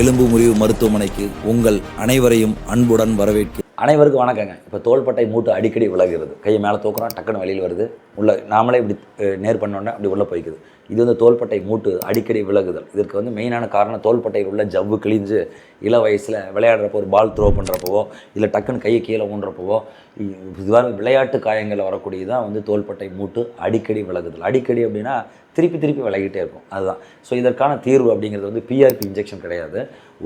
எலும்பு முறிவு மருத்துவமனைக்கு உங்கள் அனைவரையும் அன்புடன் வரவேற்கிறேன் அனைவருக்கும் வணக்கங்க. இப்போ தோள்பட்டை மூட்டு அடிக்கடி விலகுறது. கையை மேலே தூக்குறோம் டக்குன்னு வெளியில் வருது. உள்ள நாமளே இப்படி நேர் பண்ணோன்னே அப்படி உள்ளே போய்க்குது. இது வந்து தோள்பட்டை மூட்டு அடிக்கடி விலகுதல். இதற்கு வந்து மெயினான காரணம் தோள்பட்டையில் உள்ள ஜவ்வு கிழிஞ்சு இள வயசில் விளையாடுறப்போ ஒரு பால் த்ரோ பண்ணுறப்பவோ இல்லை டக்குன்னு கையை கீழே ஊன்றப்பவோ இதுவாக விளையாட்டு காயங்களில் வரக்கூடியதான் வந்து தோள்பட்டை மூட்டு அடிக்கடி விலகுதல். அடிக்கடி அப்படின்னா திருப்பி திருப்பி விலகிட்டே இருக்கும். அதுதான். ஸோ இதற்கான தீர்வு அப்படிங்கிறது வந்து பிஆர்பி இன்ஜெக்ஷன் கிடையாது.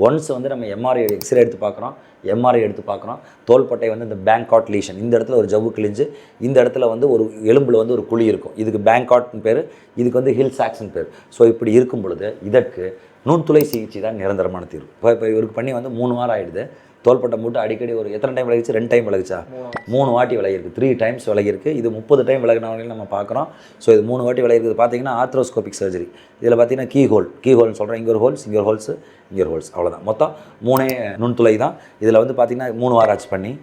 ஒன்ஸ் வந்து நம்ம எம்ஆர்ஐ எக்ஸ்ரே எடுத்து பார்க்குறோம். எம்ஆர்ஐ எடுத்து பார்க்குறோம். தோள்பட்டை வந்து இந்த பேங்காட் லீஷன் இந்த இடத்துல ஒரு ஜவ்வு கிழிஞ்சு இந்த இடத்துல வந்து ஒரு எலும்பில் வந்து ஒரு குழி இருக்கும். இதுக்கு பேங்காட்னு பேர் இதுக்கு வந்து ஹில் சாக்ஸ்னு பேர். ஸோ இப்படி இருக்கும் பொழுது இதற்கு நுண்துளை சிகிச்சை தான் நிரந்தரமான தீர்வு. இப்போ இப்போ இவருக்கு பண்ணி வந்து மூணு வாரம் ஆகிடுது தோள்பட்டை மூட்டை அடிக்கடி ஒரு எத்தனை டைம் விலகிச்சு? ரெண்டு டைம் விலகிச்சா? மூணு வாட்டி விலகிருக்கு த்ரீ டைம்ஸ் விலகிருக்கு இது முப்பது டைம் விலகினவங்களையும் நம்ம பார்க்குறோம். ஸோ இது மூணு வாட்டி விலகிருக்கு பார்த்தீங்கன்னா ஆத்ரோஸ்கோபிக் சர்ஜரி இதில் பார்த்தீங்கன்னா கீ ஹோல் கீ ஹோல்னு சொல்கிறேன் இங்கே ஒரு ஹோல்ஸ் இங்கே ஒரு ஹோல்ஸ் இங்கே ஒரு ஹோல்ஸ் அவ்வளோதான் மொத்தம் மூணே நுண்துளை தான். இதில் வந்து பார்த்தீங்கன்னா மூணு வாரம் ஆச்சு பண்ணி.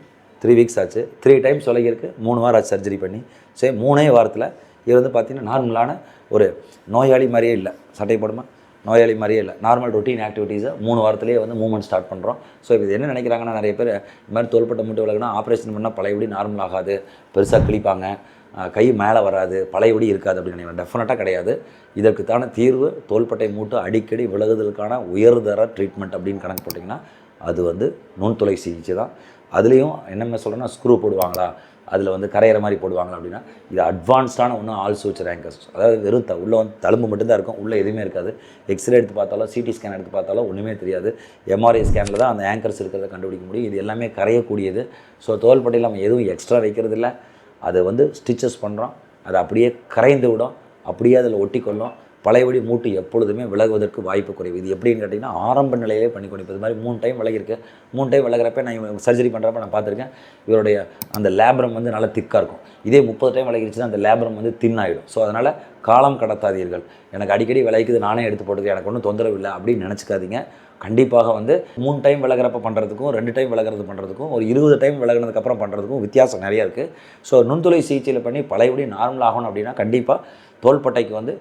த்ரீ வீக்ஸ் ஆச்சு. த்ரீ டைம்ஸ் விலகிருக்கு மூணு வாரம் ஆச்சு சர்ஜரி பண்ணி. சரி மூணே வாரத்தில் இது வந்து பார்த்திங்கன்னா நார்மலான ஒரு நோயாளி மாதிரியே இல்லை. சட்டை போடுமா. நோயாளி மாதிரியே இல்லை. நார்மல் ரொட்டீன் ஆக்டிவிட்டீஸை மூணு வாரத்திலேயே வந்து மூவ்மெண்ட் ஸ்டார்ட் பண்ணுறோம் ஸோ இது என்ன நினைக்கிறாங்கன்னா நிறைய பேர் இந்த மாதிரி தோள்பட்ட மூட்டை விலகுனா ஆப்ரேஷன் பண்ணால் பழையபடி நார்மல் ஆகாது. பெருசாக கிழிப்பாங்க. கை மேலே வராது. பழையபடி இருக்காது அப்படின்னு நினைக்கிறேன். டெஃபினட்டாக கிடையாது. இதற்குத்தான தீர்வு தோள்பட்டை மூட்டு அடிக்கடி விலகுதலுக்கான உயர்தர ட்ரீட்மெண்ட் அப்படின்னு கணக்கு போட்டிங்கன்னா அது வந்து நுண்துளை சிகிச்சை தான். அதுலேயும் என்னென்ன சொல்கிறேன்னா ஸ்க்ரூ போடுவாங்களா? அதில் வந்து கரையிற மாதிரி போடுவாங்களா அப்படின்னா இது அட்வான்ஸ்டான ஒன்றும் ஆல் சூச்சர் ஆங்கர்ஸ் அதாவது வெறும் த உள்ளே வந்து தழும்பு மட்டும்தான் இருக்கும் உள்ளே எதுவுமே இருக்காது. எக்ஸ்ரே எடுத்து பார்த்தாலும் சிடி ஸ்கேன் எடுத்து பார்த்தாலும் ஒன்றுமே தெரியாது. எம்ஆர்ஐ ஸ்கேனில் தான் அந்த ஆங்கர்ஸ் இருக்கிறத கண்டுபிடிக்க முடியும். இது எல்லாமே கரையக்கூடியது. ஸோ தோள்பட்டையில் நம்ம எதுவும் எக்ஸ்ட்ரா வைக்கிறது இல்லை அதை வந்து ஸ்டிச்சஸ் பண்ணுறோம் அது அப்படியே கரைந்து விடும். அப்படியே அதில் ஒட்டிக்கொள்ளும். பழையபடி மூட்டு எப்பொழுதுமே விலகுவதற்கு வாய்ப்பு குறைவு. இது எப்படின்னு கேட்டிங்கன்னா ஆரம்ப நிலையிலே பண்ணி கொடுப்பது. மாதிரி மூணு டைம் விலகிருக்கு மூணு டைம் விலகிறப்ப நான் சர்ஜரி பண்ணுறப்ப நான் பார்த்துருக்கேன் இவருடைய அந்த லேப்ரம் வந்து நல்லா திக்காக இருக்கும். இதே முப்பது டைம் விலகிருச்சுன்னா அந்த லேப்ரம் வந்து தின் ஆகிடும் ஸோ அதனால் காலம் கடத்தாதீர்கள். எனக்கு அடிக்கடி விளைக்குது நானே எடுத்து போட்டது எனக்கு ஒன்றும் தொந்தரவு இல்லை அப்படின்னு நினச்சிக்காதீங்க. கண்டிப்பாக வந்து மூணு டைம் விலகிறப்ப பண்ணுறதுக்கும் ரெண்டு டைம் விலகிறது பண்ணுறதுக்கும் ஒரு இருபது டைம் விலகினதுக்கப்புறம் பண்ணுறதுக்கும் வித்தியாசம் நிறையா இருக்குது ஸோ நுண்துளை சிகிச்சையில் பண்ணி பழையபடி நார்மல் ஆகணும் அப்படின்னா கண்டிப்பாக தோள்பட்டைக்கு வந்து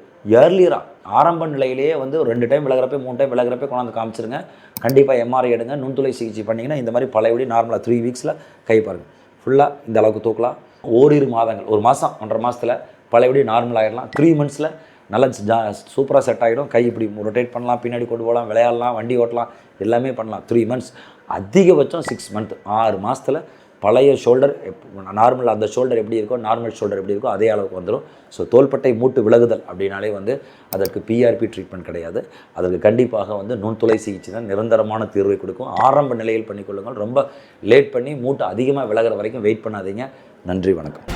ஏர்லியராக ஆரம்ப நிலையிலேயே வந்து ஒரு ரெண்டு டைம் விலகிறப்ப மூணு டைம் விலகிறப்ப கொண்டாந்து காமிச்சிருங்க. கண்டிப்பாக எம்ஆர்ஐ எடுங்க நுண்துளை சிகிச்சை பண்ணிங்கன்னா இந்த மாதிரி பழையபடி நார்மலாக த்ரீ வீக்ஸில் கை பாருங்கள் ஃபுல்லாக இந்த அளவுக்கு தூக்கலாம். ஓரிரு மாதங்கள் ஒரு மாதம் ஒன்றரை மாதத்தில் பழையபடி நார்மல் ஆகிடலாம் த்ரீ மந்த்ஸில் நல்லா ஜா சூப்பராக செட் ஆகிடும் கை இப்படி ரொட்டேட் பண்ணலாம் பின்னாடி கொண்டு போகலாம் விளையாடலாம் வண்டி ஓட்டலாம் எல்லாமே பண்ணலாம். த்ரீ மந்த்ஸ் அதிகபட்சம் சிக்ஸ் மந்த் ஆறு மாதத்தில் பழைய ஷோல்டர் நார்மல் அந்த ஷோல்டர் எப்படி இருக்கோ நார்மல் ஷோல்டர் எப்படி இருக்கோ அதே அளவுக்கு வந்துடும் ஸோ தோள்பட்டை மூட்டு விலகுதல் அப்படின்னாலே வந்து அதற்கு பிஆர்பி ட்ரீட்மெண்ட் கிடையாது. அதற்கு கண்டிப்பாக வந்து நுண்துளை சிகிச்சை தான் நிரந்தரமான தீர்வை கொடுக்கும். ஆரம்ப நிலையில் பண்ணிக்கொள்ளுங்கள். ரொம்ப லேட் பண்ணி மூட்டு அதிகமாக விலகிற வரைக்கும் வெயிட் பண்ணாதீங்க. நன்றி வணக்கம்.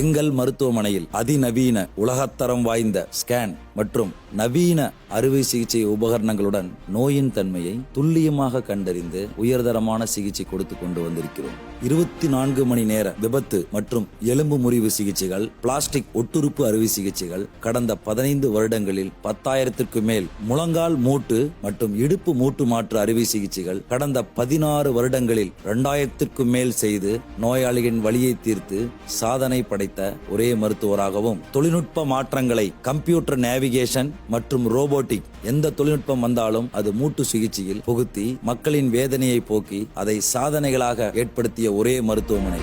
எங்கள் மருத்துவமனையில் அதிநவீன உலகத்தரம் வாய்ந்த ஸ்கேன் மற்றும் நவீன அறுவை சிகிச்சை உபகரணங்களுடன் நோயின் தன்மையை துல்லியமாக கண்டறிந்து உயர்தரமான சிகிச்சை கொடுத்து கொண்டு வந்திருக்கிறோம். இருபத்தி நான்கு மணி நேர விபத்து மற்றும் எலும்பு முறிவு சிகிச்சைகள் பிளாஸ்டிக் ஒட்டுறுப்பு அறுவை சிகிச்சைகள் கடந்த பதினைந்து வருடங்களில் பத்தாயிரத்திற்கு மேல் முழங்கால் மூட்டு மற்றும் இடுப்பு மூட்டு மாற்று அறுவை சிகிச்சைகள் கடந்த பதினாறு வருடங்களில் இரண்டாயிரத்திற்கும் மேல் செய்து நோயாளிகளின் வழியை தீர்த்து சாதனை படை படைத்த ஒரே மருத்துவராகவும் தொழில்நுட்ப மாற்றங்களை கம்ப்யூட்டர் நேவிகேஷன் மற்றும் ரோபோட்டிக் எந்த தொழில்நுட்பம் வந்தாலும் அது மூட்டு சிகிச்சையில் புகுத்தி மக்களின் வேதனையை போக்கி அதை சாதனைகளாக ஏற்படுத்திய ஒரே மருத்துவமனை.